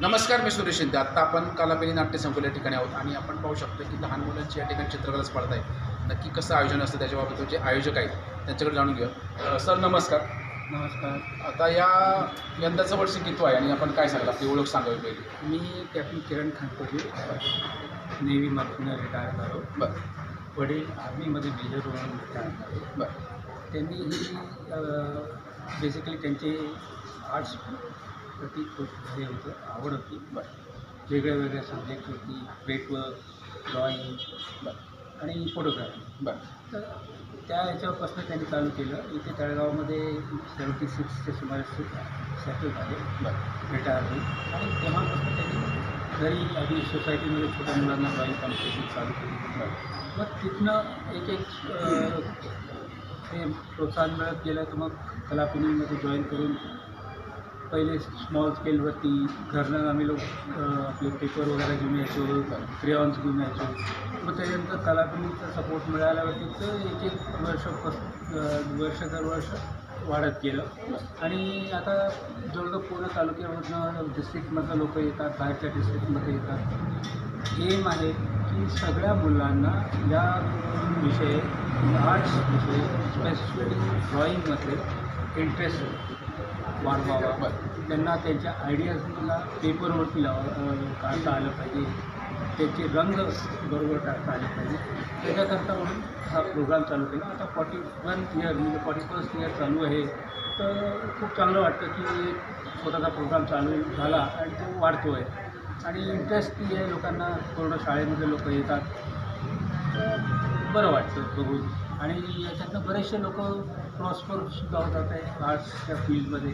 नमस्कार मी सुरेश शिंदे. आत्ता आपण कालापेली नाट्य संकुल या ठिकाणी आहोत आणि आपण पाहू शकतो की लहान मुलांची या ठिकाणी चित्रकला स्पर्धा आहे. नक्की कसं आयोजन असतं त्याच्याबाबत जे आयोजक आहेत त्यांच्याकडे जाणून घेऊया. अ, सर नमस्कार. नमस्कार. आता या यंदाचं वर्ष किती आहे आणि आपण काय सांगाल? आपली ओळख सांगावी पहिली. मी कॅप्टन किरण खानपती नेव्ही मधून रिटायर झालो. बरं. वडील आर्मीमध्ये मेजर म्हणून रिटायर झाले. बरं. त्यांनी ही बेसिकली त्यांचे आर्ट्स प्रती खूप हे होतं म्हणजे आवड होती. वेगळ्या वेगळ्या सब्जेक्ट होती. पेटवर्क ड्रॉईंग आणि फोटोग्राफी बर तर त्या याच्यापासून त्यांनी चालू केलं. इथे तळगावमध्ये सेवन्टी सिक्सच्या सुमारे सेटल झाले. बरं रिटायर होईल आणि तेव्हापासून त्यांनी घरी आधी सोसायटीमध्ये छोट्या मुलांना ड्रॉईंग कॉम्पिटिशन चालू केली. मग तिथनं एक एक हे प्रोत्साहन मिळत गेलं. तर मग कलापिनीमध्ये जॉईन करून पहिले स्मॉल स्केलवरती घरनं आम्ही लोक आपले पेपर वगैरे घेऊन यायचो क्रेऑन्स घेऊन यायचो. मग त्याच्यानंतर कलाकृतीचा सपोर्ट मिळाल्यावरती तर एक एक वर्ष पस- वर्ष दर वर्ष वाढत गेलं. आणि आता जवळजवळ पूर्ण तालुक्यामधनं डिस्ट्रिक्टमधनं लोक येतात बाहेरच्या डिस्ट्रिक्टमध्ये येतात. एम आहे की सगळ्या मुलांना या विषय आर्ट्स विषय स्पेसिफिकली ड्रॉईंगमध्ये इंटरेस्ट वाढवावा. त्यांना त्यांच्या आयडियाजला पेपरवरती लावा काढता आलं पाहिजे. त्याचे रंग बरोबर टाकता आले पाहिजे. त्याच्याकरता म्हणून हा प्रोग्राम चालू केला. आता फॉर्टी वन इयर म्हणजे फॉर्टी फर्स्ट इयर चालू आहे. तर खूप चांगलं वाटतं की स्वतःचा प्रोग्राम चालू झाला आणि तो वाढतो आहे आणि इंटरेस्ट आहे लोकांना पूर्ण शाळेमध्ये लोक येतात. तर बरं वाटतं बघून. आणि याच्यातनं बरेचसे लोक प्रॉस्पर सुद्धा होतात आहे आर्ट्सच्या फील्डमध्ये